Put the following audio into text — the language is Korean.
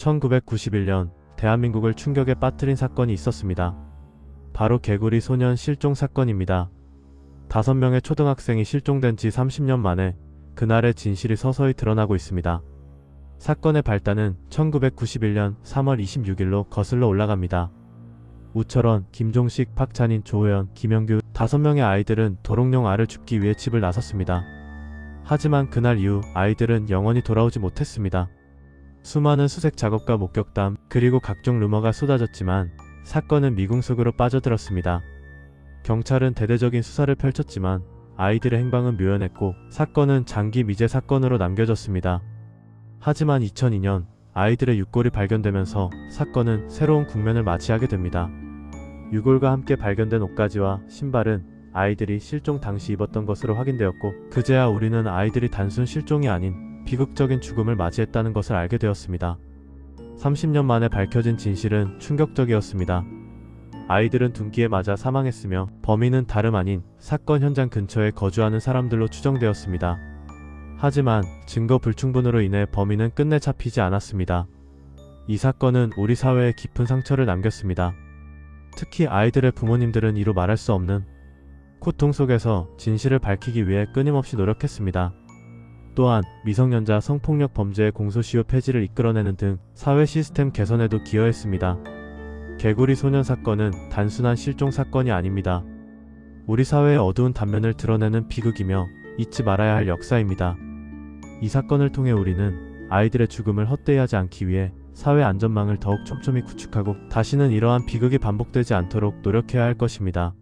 1991년 대한민국을 충격에 빠뜨린 사건이 있었습니다. 바로 개구리 소년 실종 사건입니다. 다섯 명의 초등학생이 실종된 지 30년 만에 그날의 진실이 서서히 드러나고 있습니다. 사건의 발단은 1991년 3월 26일로 거슬러 올라갑니다. 우철원, 김종식, 박찬인, 조호연, 김영규 다섯 명의 아이들은 도롱뇽 알을 줍기 위해 집을 나섰습니다. 하지만 그날 이후 아이들은 영원히 돌아오지 못했습니다. 수많은 수색 작업과 목격담 그리고 각종 루머가 쏟아졌지만 사건은 미궁 속으로 빠져들었습니다. 경찰은 대대적인 수사를 펼쳤지만 아이들의 행방은 묘연했고 사건은 장기 미제 사건으로 남겨졌습니다. 하지만 2002년 아이들의 육골이 발견되면서 사건은 새로운 국면을 맞이하게 됩니다. 유골과 함께 발견된 옷가지와 신발은 아이들이 실종 당시 입었던 것으로 확인되었고 그제야 우리는 아이들이 단순 실종이 아닌 비극적인 죽음을 맞이했다는 것을 알게 되었습니다. 30년 만에 밝혀진 진실은 충격적이었습니다. 아이들은 둔기에 맞아 사망했으며 범인은 다름 아닌 사건 현장 근처에 거주하는 사람들로 추정되었습니다. 하지만 증거 불충분으로 인해 범인은 끝내 잡히지 않았습니다. 이 사건은 우리 사회에 깊은 상처를 남겼습니다. 특히 아이들의 부모님들은 이루 말할 수 없는 고통 속에서 진실을 밝히기 위해 끊임없이 노력했습니다. 또한 미성년자 성폭력 범죄의 공소시효 폐지를 이끌어내는 등 사회 시스템 개선에도 기여했습니다. 개구리 소년 사건은 단순한 실종 사건이 아닙니다. 우리 사회의 어두운 단면을 드러내는 비극이며 잊지 말아야 할 역사입니다. 이 사건을 통해 우리는 아이들의 죽음을 헛되이 하지 않기 위해 사회 안전망을 더욱 촘촘히 구축하고 다시는 이러한 비극이 반복되지 않도록 노력해야 할 것입니다.